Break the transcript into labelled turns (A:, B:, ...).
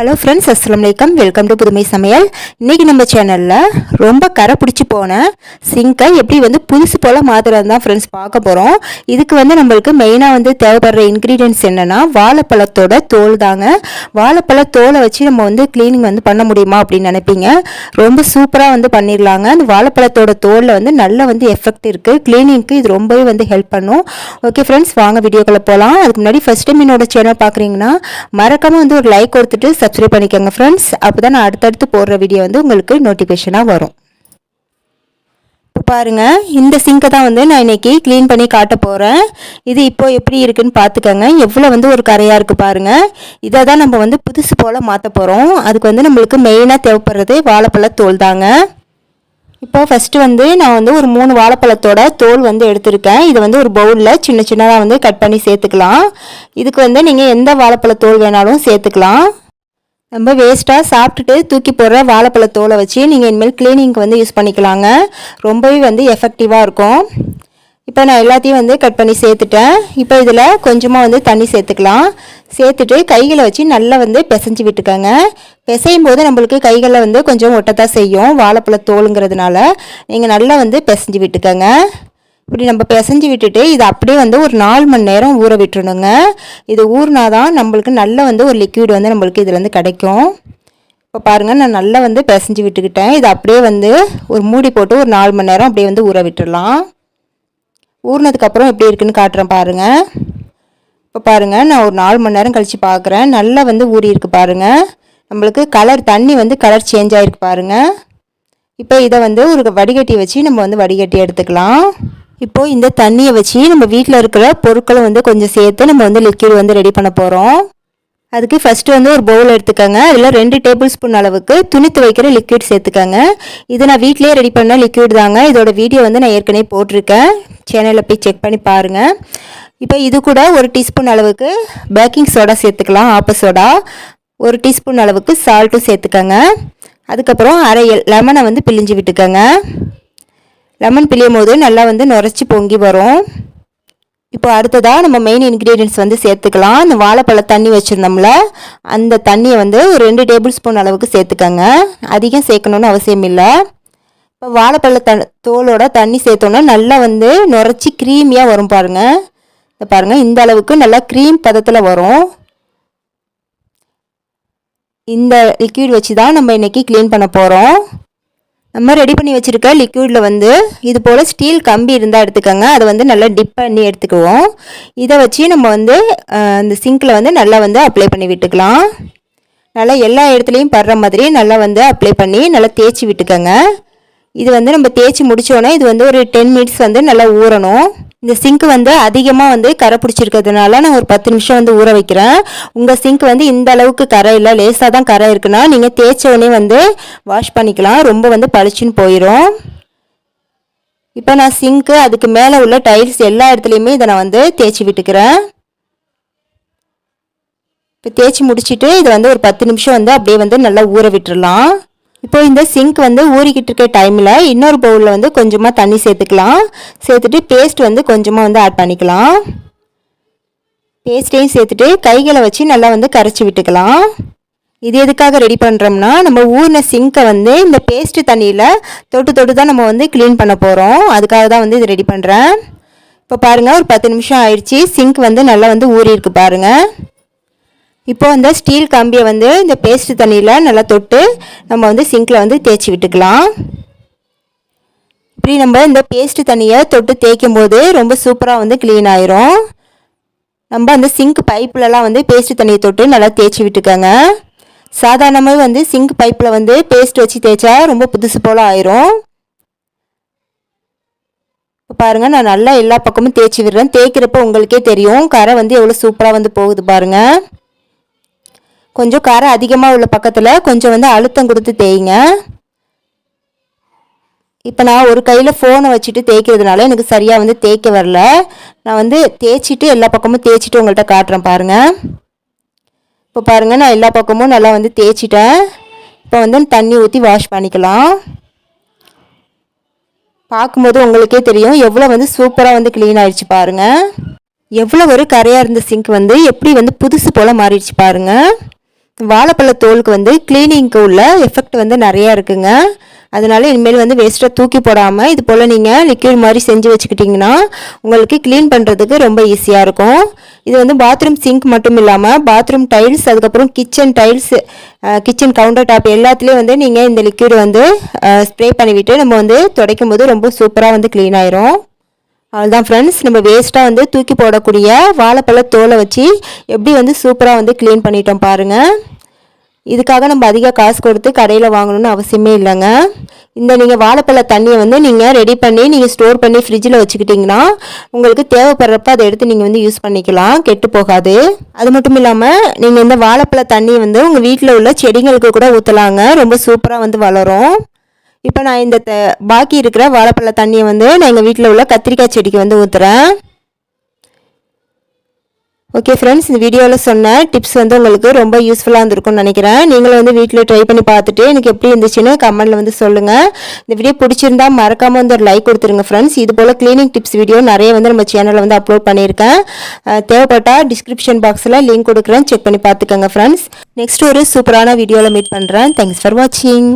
A: Hello friends அஸ்லாம் வலைக்கம் welcome to புதுமை சமையல் இன்றைக்கி நம்ம சேனலில் ரொம்ப கரை பிடிச்சி போன சிங்கை எப்படி வந்து புதுசு போல் மாத்துறது தான் ஃப்ரெண்ட்ஸ் பார்க்க போகிறோம் இதுக்கு வந்து நம்மளுக்கு மெயினாக வந்து தேவைப்படுற இன்க்ரீடியன்ஸ் என்னென்னா வாழைப்பழத்தோட தோல் தாங்க. வாழைப்பழ தோலை வச்சு நம்ம வந்து க்ளீனிங் வந்து பண்ண முடியுமா அப்படின்னு நினைப்பீங்க. ரொம்ப சூப்பராக வந்து பண்ணிடலாங்க. அந்த வாழைப்பழத்தோட தோலில் வந்து நல்ல வந்து எஃபெக்ட் இருக்குது க்ளீனிங்க்கு இது ரொம்பவே வந்து ஹெல்ப் பண்ணும். ஓகே ஃப்ரெண்ட்ஸ் வாங்க வீடியோக்குள்ளே போகலாம் அதுக்கு முன்னாடி ஃபஸ்ட் டைம் என்னோட சேனல் பார்க்குறீங்கன்னா மறக்காமல் வந்து ஒரு லைக் கொடுத்துட்டு சப்ஸ்கிரைப் பண்ணிக்கோங்க ஃப்ரெண்ட்ஸ் அப்போ தான் நான் அடுத்தடுத்து போடுற வீடியோ வந்து உங்களுக்கு நோட்டிஃபிகேஷனாக வரும். இப்போ பாருங்கள் இந்த சிங்கை தான் வந்து நான் இன்னைக்கு க்ளீன் பண்ணி காட்ட போகிறேன் இது இப்போது எப்படி இருக்குன்னு பார்த்துக்கோங்க எவ்வளோ வந்து ஒரு கரையாக இருக்குது பாருங்கள் இதை தான் நம்ம வந்து புதுசு போல் மாற்ற போகிறோம் அதுக்கு வந்து நம்மளுக்கு மெயினாக தேவைப்படுறது வாழைப்பழ தோல் தாங்க. இப்போ ஃபஸ்ட்டு வந்து நான் வந்து ஒரு மூணு வாழைப்பழத்தோட தோல் வந்து எடுத்திருக்கேன். இதை வந்து ஒரு பவுலில் சின்ன சின்னதாக வந்து கட் பண்ணி சேர்த்துக்கலாம். இதுக்கு வந்து நீங்கள் எந்த வாழைப்பழ தோல் வேணாலும் சேர்த்துக்கலாம். நம்ம வேஸ்ட்டாக சாப்பிட்டுட்டு தூக்கி போடுற வாழைப்பழ தோலை வச்சு நீங்கள் இனிமேல் கிளீனிங்க்கு வந்து யூஸ் பண்ணிக்கலாங்க. ரொம்பவே வந்து எஃபெக்டிவாக இருக்கும். இப்போ நான் எல்லாத்தையும் வந்து கட் பண்ணி சேர்த்துட்டேன். இப்போ இதில் கொஞ்சமாக வந்து தண்ணி சேர்த்துக்கலாம். சேர்த்துட்டு கைகளை வச்சு நல்லா வந்து பிசைஞ்சு விட்டுக்கோங்க. பிசையும் போது நம்மளுக்கு கைகளில் வந்து கொஞ்சம் ஒட்டத்தான் செய்யும். வாழைப்பழ தோலுங்கிறதுனால நீங்கள் நல்லா வந்து பிசைஞ்சு விட்டுக்கோங்க. இப்படி நம்ம பிசைஞ்சு விட்டுட்டு இதை அப்படியே வந்து ஒரு நாலு மணி நேரம் ஊற விட்டுருணுங்க இது ஊறினா தான் நம்மளுக்கு நல்ல வந்து ஒரு லிக்விட் வந்து நம்மளுக்கு இதில் வந்து கிடைக்கும். இப்போ பாருங்கள் நான் நல்லா வந்து பிசைஞ்சு விட்டுக்கிட்டேன். இதை அப்படியே வந்து ஒரு மூடி போட்டு ஒரு நாலு மணி நேரம் அப்படியே வந்து ஊற விட்டுடலாம் ஊறினதுக்கப்புறம் எப்படி இருக்குன்னு காட்டுறேன் பாருங்கள் இப்போ பாருங்கள் நான் ஒரு நாலு மணி நேரம் கழித்து பார்க்குறேன் நல்லா வந்து ஊறிருக்கு பாருங்கள் நம்மளுக்கு கலர் தண்ணி வந்து கலர் சேஞ்ச் ஆகிருக்கு பாருங்கள் இப்போ இதை வந்து ஒரு வடிகட்டி வச்சு நம்ம வந்து வடிகட்டி எடுத்துக்கலாம். இப்போது இந்த தண்ணியை வச்சு நம்ம வீட்டில் இருக்கிற பொருட்களை வந்து கொஞ்சம் சேர்த்து நம்ம வந்து லிக்விட் வந்து ரெடி பண்ண போகிறோம் அதுக்கு ஃபஸ்ட்டு வந்து ஒரு பவுல் எடுத்துக்கோங்க. அதில் ரெண்டு டேபிள் ஸ்பூன் அளவுக்கு துணி துவைக்கிற லிக்விட் சேர்த்துக்கோங்க. இது நான் வீட்டிலேயே ரெடி பண்ண லிக்விட் தாங்க. இதோட வீடியோ வந்து நான் ஏற்கனவே போட்டிருக்கேன். சேனலில் போய் செக் பண்ணி பாருங்கள் இப்போ இது கூட ஒரு டீஸ்பூன் அளவுக்கு பேக்கிங் சோடா சேர்த்துக்கலாம். ஆப்ப சோடா ஒரு டீஸ்பூன் அளவுக்கு சால்ட்டும் சேர்த்துக்கோங்க. அதுக்கப்புறம் அரை லெமனை வந்து பிழிஞ்சு விட்டுக்கோங்க. லெமன் பிழியும் போது நல்லா வந்து நுரைச்சி பொங்கி வரும். இப்போ அடுத்ததாக நம்ம மெயின் இன்க்ரீடியன்ஸ் வந்து சேர்த்துக்கலாம். அந்த வாழைப்பழ தண்ணி வச்சுருந்தோம்ல அந்த தண்ணியை வந்து ஒரு ரெண்டு டேபிள் ஸ்பூன் அளவுக்கு சேர்த்துக்கோங்க. அதிகம் சேர்க்கணுன்னு அவசியம் இல்லை. இப்போ வாழைப்பழ த தோலோட தண்ணி சேர்த்தோன்னா நல்லா வந்து நுரைச்சி க்ரீமியாக வரும் பாருங்கள் இந்த பாருங்கள் இந்த அளவுக்கு நல்லா க்ரீம் பதத்தில் வரும். இந்த லிக்விட் வச்சு தான் நம்ம இன்றைக்கி க்ளீன் பண்ண போகிறோம் நம்ம ரெடி பண்ணி வச்சுருக்க லிக்யூடில் வந்து இது போல் ஸ்டீல் கம்பி இருந்தால் எடுத்துக்கோங்க. அதை வந்து நல்லா டிப் பண்ணி எடுத்துக்குவோம். இதை வச்சு நம்ம வந்து அந்த சிங்கில் வந்து நல்லா வந்து அப்ளை பண்ணி விட்டுக்கலாம். நல்லா எல்லா இடத்துலையும் படுற மாதிரி நல்லா வந்து அப்ளை பண்ணி நல்லா தேய்ச்சி விட்டுக்கோங்க. இது வந்து நம்ம தேய்ச்சி முடித்தோன்னே இது வந்து ஒரு டென் மினிட்ஸ் வந்து நல்லா ஊறணும். இந்த சிங்க் வந்து அதிகமாக வந்து கரை பிடிச்சிருக்கிறதுனால நான் ஒரு பத்து நிமிஷம் வந்து ஊற வைக்கிறேன். உங்கள் சிங்க் வந்து இந்த அளவுக்கு கரை இல்லை லேசாக தான் கரை இருக்குன்னா நீங்கள் தேய்ச்ச உடனே வந்து வாஷ் பண்ணிக்கலாம். ரொம்ப வந்து பளிச்சுன்னு போயிடும் இப்போ நான் சிங்க்கு அதுக்கு மேலே உள்ள டைல்ஸ் எல்லா இடத்துலையுமே இதை நான் வந்து தேய்ச்சி விட்டுக்கிறேன். இப்போ தேய்ச்சி முடிச்சுட்டு இதை வந்து ஒரு பத்து நிமிஷம் வந்து அப்படியே வந்து நல்லா ஊற விட்டுடலாம் இப்போ இந்த சிங்க் வந்து ஊறிக்கிட்டு இருக்க டைமில் இன்னொரு பவுலில் வந்து கொஞ்சமாக தண்ணி சேர்த்துக்கலாம். சேர்த்துட்டு பேஸ்ட் வந்து கொஞ்சமாக வந்து ஆட் பண்ணிக்கலாம். பேஸ்ட்டையும் சேர்த்துட்டு கைகளை வச்சு நல்லா வந்து கரைச்சி விட்டுக்கலாம். இது எதுக்காக ரெடி பண்ணுறோம்னா நம்ம ஊறின சிங்கை வந்து இந்த பேஸ்ட்டு தண்ணியில் தொட்டு தொட்டு தான் நம்ம வந்து க்ளீன் பண்ண போகிறோம் அதுக்காக தான் வந்து இது ரெடி பண்ணுறேன் இப்போ பாருங்கள் ஒரு பத்து நிமிஷம் ஆயிடுச்சு. சிங்க் வந்து நல்லா வந்து ஊறிருக்கு பாருங்கள் இப்போ அந்த ஸ்டீல் கம்பியை வந்து இந்த பேஸ்ட் தண்ணியில் நல்லா தொட்டு நம்ம வந்து சிங்கில் வந்து தேய்ச்சி விட்டுக்கலாம். இப்படி நம்ம இந்த பேஸ்ட் தண்ணியை தொட்டு தேய்க்கும் போது ரொம்ப சூப்பராக வந்து க்ளீன் ஆயிரும். நம்ம அந்த சிங்க் பைப்லலாம் வந்து பேஸ்ட் தண்ணியை தொட்டு நல்லா தேய்ச்சி விட்டுக்கோங்க. சாதாரணமாக வந்து சிங்க் பைப்பில் வந்து பேஸ்ட் வச்சு தேய்ச்சா ரொம்ப புதுசு போல் ஆயிரும். இப்போ பாருங்கள் நான் நல்லா எல்லா பக்கமும் தேய்ச்சி விடுறேன். தேய்க்கிறப்ப உங்களுக்கே தெரியும் கரை வந்து எவ்வளோ சூப்பராக வந்து போகுது பாருங்கள் கொஞ்சம் காரம் அதிகமாக உள்ள பக்கத்தில் கொஞ்சம் வந்து அழுத்தம் கொடுத்து தேய்ங்க. இப்போ நான் ஒரு கையில் ஃபோனை வச்சுட்டு தேய்க்கிறதுனால எனக்கு சரியாக வந்து தேய்க்க வரல. நான் வந்து தேய்ச்சிட்டு எல்லா பக்கமும் தேய்ச்சிட்டு உங்கள்கிட்ட காட்டுறேன் பாருங்கள் இப்போ பாருங்கள் நான் எல்லா பக்கமும் நல்லா வந்து தேய்ச்சிட்டேன். இப்போ வந்து தண்ணி ஊற்றி வாஷ் பண்ணிக்கலாம். பார்க்கும்போது உங்களுக்கே தெரியும் எவ்வளோ வந்து சூப்பராக வந்து க்ளீன் ஆயிடுச்சு பாருங்கள் எவ்வளோ ஒரு கரையாக இருந்த சிங்க் வந்து எப்படி வந்து புதுசு போல் மாறிடுச்சு பாருங்கள் வாழைப்பழ தோலுக்கு வந்து க்ளீனிங்க்கு உள்ள எஃபெக்ட் வந்து நிறையா இருக்குங்க. அதனால இனிமேல் வந்து வேஸ்ட்டாக தூக்கி போடாமல் இது போல் நீங்கள் லிக்விட் மாதிரி செஞ்சு வச்சுக்கிட்டிங்கன்னா உங்களுக்கு க்ளீன் பண்ணுறதுக்கு ரொம்ப ஈஸியாக இருக்கும். இது வந்து பாத்ரூம் சிங்க் மட்டும் இல்லாமல் பாத்ரூம் டைல்ஸ் அதுக்கப்புறம் kitchen tiles kitchen counter top எல்லாத்துலேயும் வந்து நீங்கள் இந்த லிக்யூடு வந்து ஸ்ப்ரே பண்ணிவிட்டு நம்ம வந்து துடைக்கும் போது ரொம்ப சூப்பராக வந்து க்ளீன் ஆயிரும். அவ்வளோதான் ஃப்ரெண்ட்ஸ் நம்ம வேஸ்ட்டாக வந்து தூக்கி போடக்கூடிய வாழைப்பழ தோலை வச்சு எப்படி வந்து சூப்பராக வந்து க்ளீன் பண்ணிட்டோம் பாருங்கள் இதுக்காக நம்ம அதிக காசு கொடுத்து கடையில் வாங்கணும்னு அவசியமே இல்லைங்க. இந்த நீங்கள் வாழைப்பழ தண்ணியை வந்து நீங்கள் ரெடி பண்ணி நீங்கள் ஸ்டோர் பண்ணி ஃப்ரிட்ஜில் வச்சுக்கிட்டிங்கன்னா உங்களுக்கு தேவைப்படுறப்ப அதை எடுத்து நீங்கள் வந்து யூஸ் பண்ணிக்கலாம். கெட்டு போகாது. அது மட்டும் இல்லாமல் நீங்கள் இந்த வாழைப்பழ தண்ணியை வந்து உங்கள் வீட்டில் உள்ள செடிங்களுக்கு கூட ஊற்றலாங்க ரொம்ப சூப்பராக வந்து வளரும். இப்போ நான் இந்த த பாக்கி இருக்கிற வாழைப்பழ தண்ணியை வந்து நான் எங்கள் வீட்டில் உள்ள கத்திரிக்காய் செடிக்கு வந்து ஊற்றுறேன் ஓகே ஃப்ரெண்ட்ஸ் இந்த வீடியோவில் சொன்ன டிப்ஸ் வந்து உங்களுக்கு ரொம்ப யூஸ்ஃபுல்லாக இருந்திருக்கும்னு நினைக்கிறேன். நீங்களும் வந்து வீட்டில் ட்ரை பண்ணி பார்த்துட்டு எனக்கு எப்படி இருந்துச்சுன்னு கமெண்ட்டில் வந்து சொல்லுங்கள் இந்த வீடியோ பிடிச்சிருந்தா மறக்காமல் வந்து ஒரு லைக் கொடுத்துருங்க ஃப்ரெண்ட்ஸ் இது போல் க்ளீனிங் டிப்ஸ் வீடியோ நிறைய வந்து நம்ம சேனலில் வந்து அப்லோட் பண்ணியிருக்கேன். தேவைப்பட்டால் டிஸ்கிரிப்ஷன் பாக்ஸில் லிங்க் கொடுக்குறேன். செக் பண்ணி பார்த்துக்கோங்க ஃப்ரெண்ட்ஸ் நெக்ஸ்ட் ஒரு சூப்பரான வீடியோவில் மீட் பண்ணுறேன் தேங்க்ஸ் ஃபார் வாட்சிங்